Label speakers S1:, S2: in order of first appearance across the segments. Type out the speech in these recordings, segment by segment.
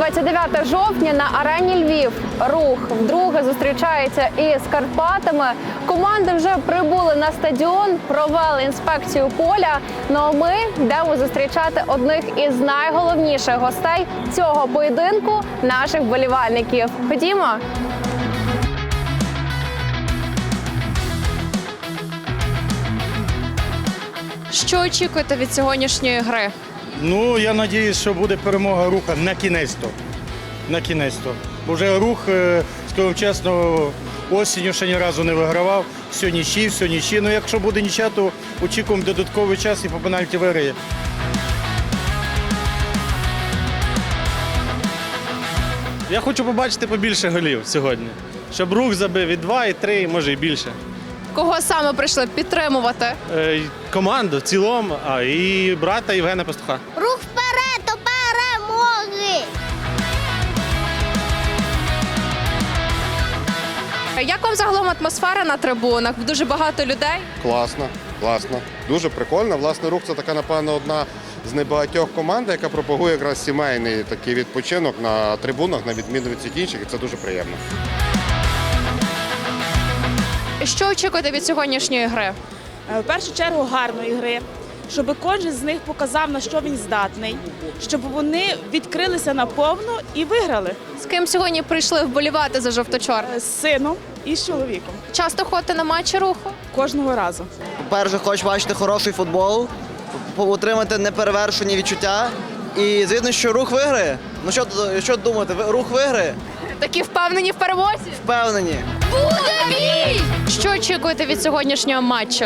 S1: 29 жовтня, на арені Львів. Рух вдруге зустрічається із Карпатами. Команди вже прибули на стадіон, провели інспекцію поля. Ну а ми йдемо зустрічати одних із найголовніших гостей цього поєдинку наших вболівальників. Ходімо. Що очікуєте від сьогоднішньої гри?
S2: Ну, я сподіваюся, що буде перемога руха на кінець-то. На кінець-то. Уже рух, е, скажімо чесно, осінню ще ні разу не вигравав. Все нічі, все нічі. Ну, якщо буде нічия, то очікуємо додатковий час і по пенальті виграє.
S3: Я хочу побачити побільше голів сьогодні. Щоб рух забив і два, і три, може і більше.
S1: Кого саме прийшли підтримувати?
S3: Е, команду в цілому, а і брата Євгена Пастуха.
S4: Рух вперед до перемоги!
S1: Як вам загалом атмосфера на трибунах? Дуже багато людей.
S5: Класно, класно. Дуже прикольно. Власне, рух це така, напевно, одна з небагатьох команд, яка пропагує якраз сімейний такий відпочинок на трибунах, на відміну від всіх інших, і це дуже приємно.
S1: Що очікуєте від сьогоднішньої гри?
S6: Е, В першу чергу гарної гри, щоб кожен з них показав, на що він здатний, щоб вони відкрилися наповну і виграли
S1: З ким сьогодні прийшли вболівати за жовто-чорне?
S6: Е, з сином і з чоловіком
S1: Часто ходите на матчі руху?
S6: кожного разу.
S7: Перше, хочу бачити хороший футбол, отримати неперевершені відчуття. І звісно, що рух виграє. Ну що, що думати, рух виграє?
S1: Такі впевнені в перемозі?
S7: Впевнені. буде.
S1: Що очікуєте від сьогоднішнього матчу?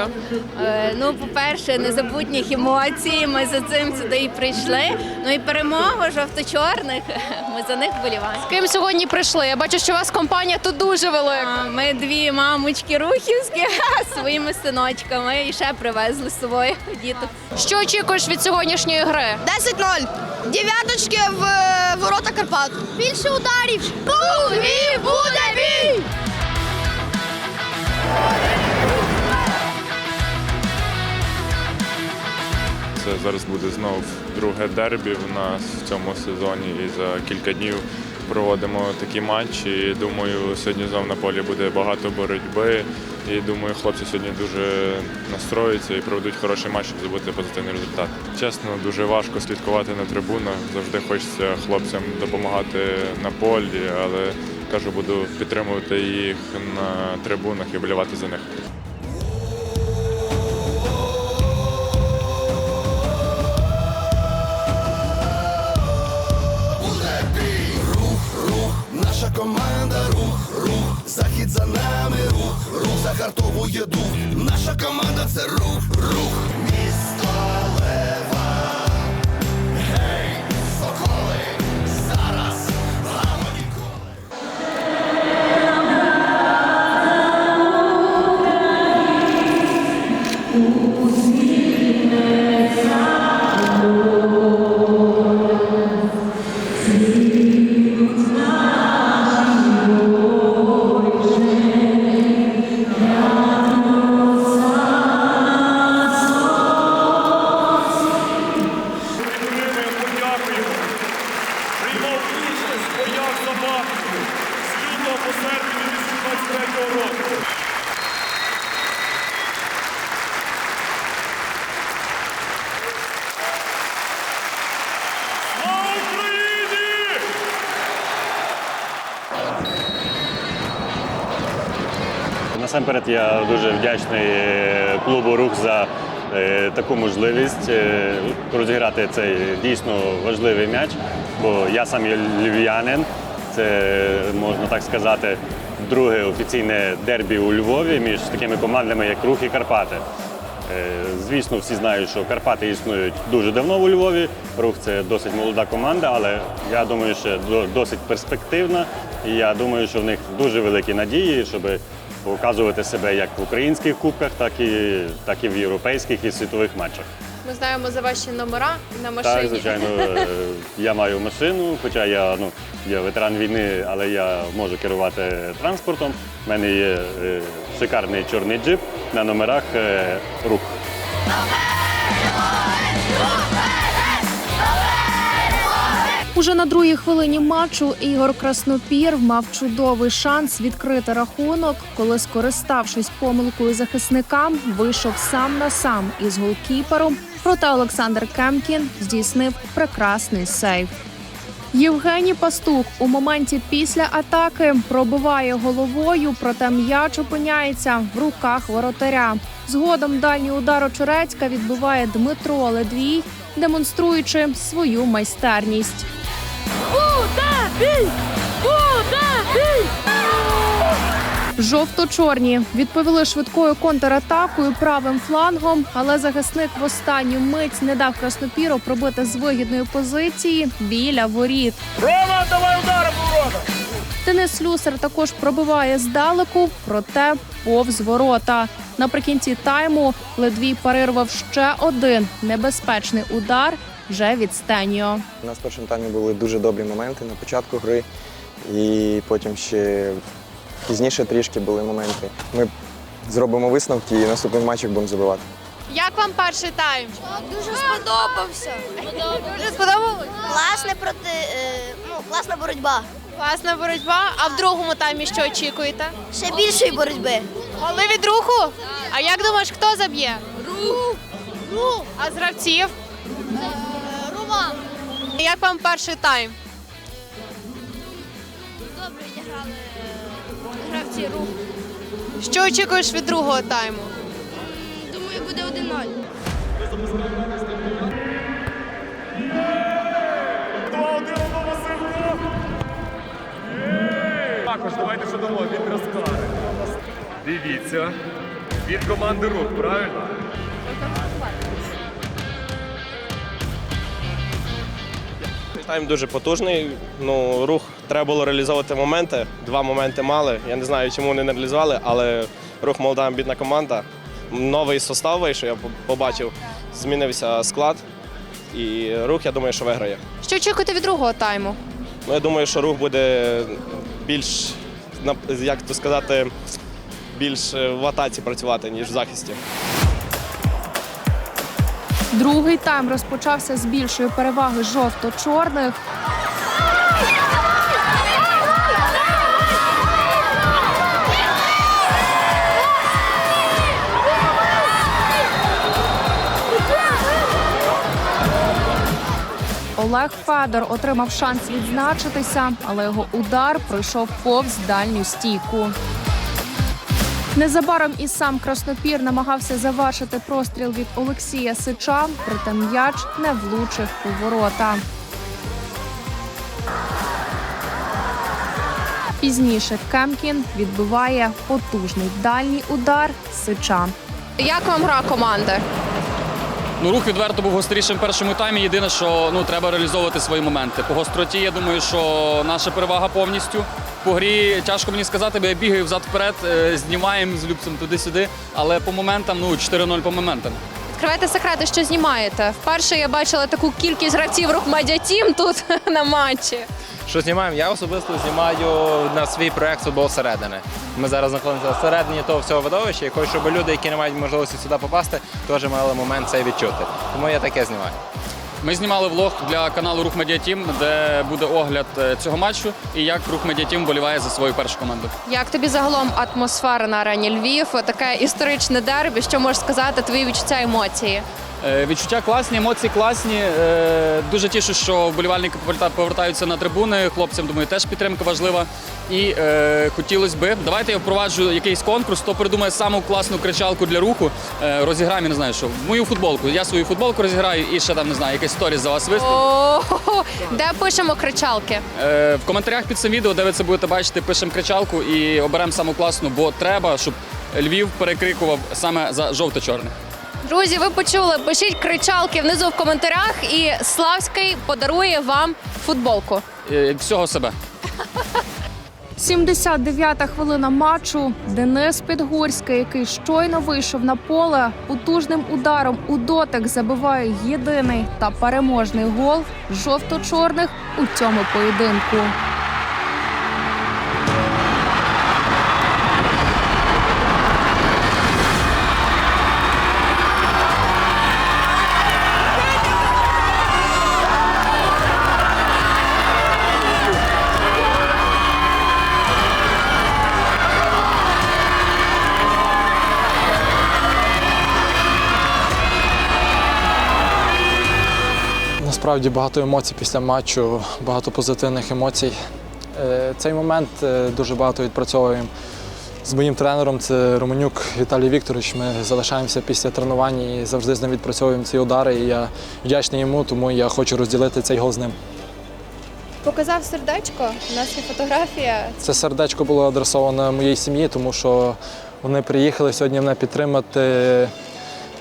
S8: Е, Ну, по-перше, незабутніх емоцій. Ми за цим сюди і прийшли. Ну і перемога жовто-чорних. Ми за них вболіваємо.
S1: З ким сьогодні прийшли? Я бачу, що у вас компанія тут дуже велика.
S8: А, Ми дві мамочки рухівські з своїми синочками і ще привезли з собою діток.
S1: Що очікуєш від сьогоднішньої гри?
S4: 10-0. Дев'яточки в е, ворота Карпат. Більше ударів. Бій!
S9: Це зараз буде знов друге дербі в нас в цьому сезоні. І за кілька днів проводимо такі матчі. І думаю, сьогодні знов на полі буде багато боротьби. І думаю, хлопці сьогодні дуже настроюються і проведуть хороший матч, щоб здобути позитивний результат. Чесно, дуже важко слідкувати на трибунах. Завжди хочеться хлопцям допомагати на полі, але кажу, буду підтримувати їх на трибунах і болівати за них.
S10: Команда рух, рух, захід за нами, рух, рух. Загартовує дух. Наша команда це рух, рух,
S11: Насамперед я дуже вдячний е, клубу Рух за е, таку можливість е, розіграти цей дійсно важливий м'яч, бо я сам є львів'янин. Це можна так сказати, друге офіційне дербі у Львові між такими командами, як Рух і Карпати. Звісно, всі знають, що Карпати існують дуже давно у Львові. Рух це досить молода команда, але я думаю, що досить перспективна. І я думаю, що в них дуже великі надії, щоб показувати себе як в українських кубках, так і, так і в європейських і світових матчах.
S1: Ми знаємо за ваші номера на машині.
S11: Так, звичайно, я маю машину, хоча я ну, я ветеран війни, але я можу керувати транспортом. У мене є е, шикарний чорний джип на номерах е! Рух
S12: Уже на другій хвилині матчу Ігор Краснопір мав чудовий шанс відкрити рахунок, коли, скориставшись помилкою захисника, вийшов сам на сам із голкіпером. Проте Олександр Кемкін здійснив прекрасний сейв. Євгеній Пастух у моменті після атаки пробиває головою, проте м'яч опиняється в руках воротаря. Згодом дальній удар Очерецька відбиває Дмитро Ледвій, демонструючи свою майстерність. Жовто-чорні відповіли швидкою контратакою правим флангом, але захисник в останню мить не дав краснопіру пробити з вигідної позиції біля воріт.
S13: Рома, давай ударом ворота!
S12: Денис Люсер також пробиває здалеку, проте повз ворота. Наприкінці тайму Ледвій парирував ще один небезпечний удар вже від Стеніо.
S14: У нас в першому таймі були дуже добрі моменти на початку гри, і потім ще пізніше трішки були моменти. Ми зробимо висновки і наступний матчах будемо забивати.
S1: Як вам перший тайм?
S4: Дуже сподобався.
S1: Дуже сподобалось?
S4: Класне проти, ну, класна боротьба.
S1: Класна боротьба. А в другому таймі що очікуєте?
S4: Ще більшої боротьби.
S1: Голи від руху? А як думаєш, хто заб'є?
S4: Рух! Рух!
S1: А з гравців?
S4: Роман!
S1: Як вам перший тайм?
S4: Добре відіграли гравці рух.
S1: Що очікуєш від другого тайму?
S4: Думаю, буде 1-0.
S13: Два-один у Також давайте що дамо від розкари. Дивіться. Від команди рух, правильно?
S15: Тайм дуже потужний. Ну, рух треба було реалізовувати моменти. Два моменти мали. Я не знаю, чому вони не реалізували, але рух молода амбітна команда. Новий состав вийшов, я побачив. Змінився склад. І рух, я думаю, що виграє.
S1: Що очікуєте від другого тайму?
S15: Ну, я думаю, що рух буде більш, як то сказати, більш е, в атаці працювати, ніж в захисті.
S12: Другий тайм розпочався з більшої переваги жовто-чорних. Олег Федор отримав шанс відзначитися, але його удар пройшов повз дальню стійку. Незабаром і сам Краснопір намагався завершити простріл від Олексія Сича, проте м'яч не влучив у ворота. Пізніше Кемкін відбиває потужний дальній удар Сича.
S1: Як вам гра команди?
S16: Ну, рух відверто був гострішим в першому таймі. Єдине, що ну треба реалізовувати свої моменти. По гостроті, я думаю, що наша перевага повністю. По грі тяжко мені сказати, бо я бігаю взад-вперед, е, знімаємо з Любцем туди-сюди. Але по моментам, ну 4-0 по моментам.
S1: Відкривайте секрети, що знімаєте. Вперше я бачила таку кількість гравців рух Медіа Тім тут на матчі.
S17: Що знімаємо? Я особисто знімаю на свій проект футбол середини. Ми зараз знаходимося всередині того всього видовища, і хочу, щоб люди, які не мають можливості сюди попасти, теж мали момент цей відчути. Тому я таке знімаю.
S16: Ми знімали влог для каналу Рух Медіатім, де буде огляд е, цього матчу і як рух Медіа Тім вболіває за свою першу команду.
S1: Як тобі загалом атмосфера на арені Львів? Таке історичне дербі. Що можеш сказати? Твої відчуття емоції?
S16: Е, Відчуття класні, емоції класні. Е, Дуже тішу, що вболівальники повертаються на трибуни. Хлопцям, думаю, теж підтримка важлива. І е, хотілося би, давайте я впроваджу якийсь конкурс, хто придумає саму класну кричалку для руху. Е, розіграємо, не знаю, що мою футболку. Я свою футболку розіграю і ще там не знаю, якась сторіс за вас виставлю.
S1: Де пишемо кричалки?
S16: Е, в коментарях під цим відео, де ви це будете бачити, пишемо кричалку і оберемо саму класну, бо треба, щоб Львів перекрикував саме за жовто-чорне.
S1: Друзі, ви почули? Пишіть кричалки внизу в коментарях, і Славський подарує вам футболку.
S16: Е, Всього себе.
S12: 79-та хвилина матчу. Денис Підгорський, який щойно вийшов на поле, потужним ударом у дотик забиває єдиний та переможний гол жовто-чорних у цьому поєдинку.
S18: Насправді багато емоцій після матчу, багато позитивних емоцій. Е, Цей момент е, дуже багато відпрацьовуємо з моїм тренером. Це Романюк Віталій Вікторович. Ми залишаємося після тренувань і завжди з ним відпрацьовуємо ці удари. І я вдячний йому, тому я хочу розділити цей гол з ним.
S1: Показав сердечко, у нас є фотографія.
S18: Це сердечко було адресоване моїй сім'ї, тому що вони приїхали сьогодні мене підтримати.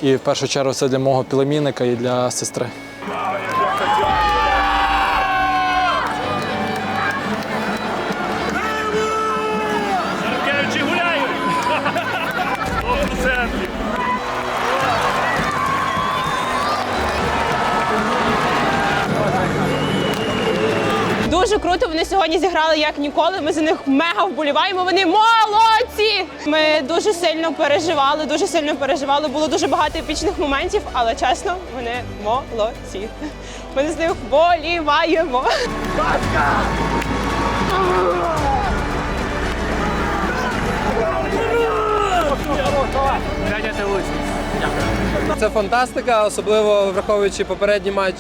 S18: І в першу чергу це для мого племінника і для сестри.
S19: Дуже круто. Вони сьогодні зіграли як ніколи. Ми за них мега вболіваємо. Вони молодці! Ми дуже сильно переживали, дуже сильно переживали. Було дуже багато епічних моментів, але чесно, вони молодці. Ми з них вболіваємо.
S20: Це фантастика, особливо враховуючи попередній матч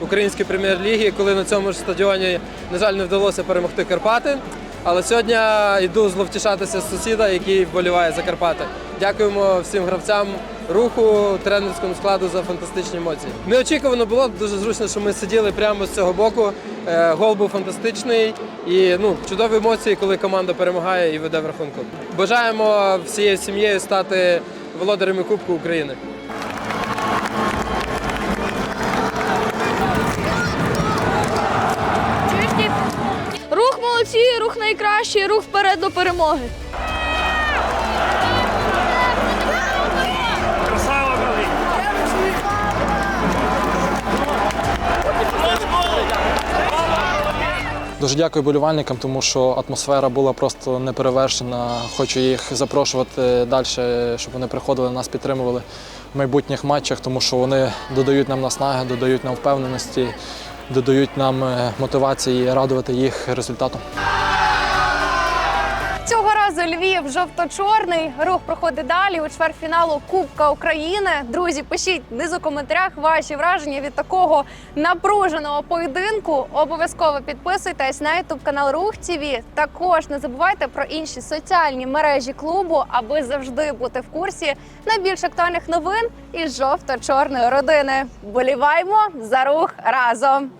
S20: української прем'єр-ліги, коли на цьому ж стадіоні, на жаль, не вдалося перемогти Карпати. Але сьогодні йду зловтішатися з сусіда, який вболіває за Карпати. Дякуємо всім гравцям руху, тренерському складу за фантастичні емоції. Неочікувано було дуже зручно, що ми сиділи прямо з цього боку. Е, Гол був фантастичний і ну чудові емоції, коли команда перемагає і веде в рахунку. Бажаємо всією сім'єю стати володарями Кубку України.
S4: Рух молодці, рух найкращий, рух вперед до перемоги.
S18: Дуже дякую болівальникам, тому що атмосфера була просто неперевершена. Хочу їх запрошувати далі, щоб вони приходили, нас підтримували в майбутніх матчах, тому що вони додають нам наснаги, додають нам впевненості, додають нам е, мотивації радувати їх результатом.
S1: Цього разу Львів жовто-чорний. Рух проходить далі у чвертьфіналу Кубка України. Друзі, пишіть внизу в коментарях ваші враження від такого напруженого поєдинку. Обов'язково підписуйтесь на ютуб канал Рух ТВ. Також не забувайте про інші соціальні мережі клубу, аби завжди бути в курсі найбільш актуальних новин із жовто-чорної родини. Боліваймо за рух разом!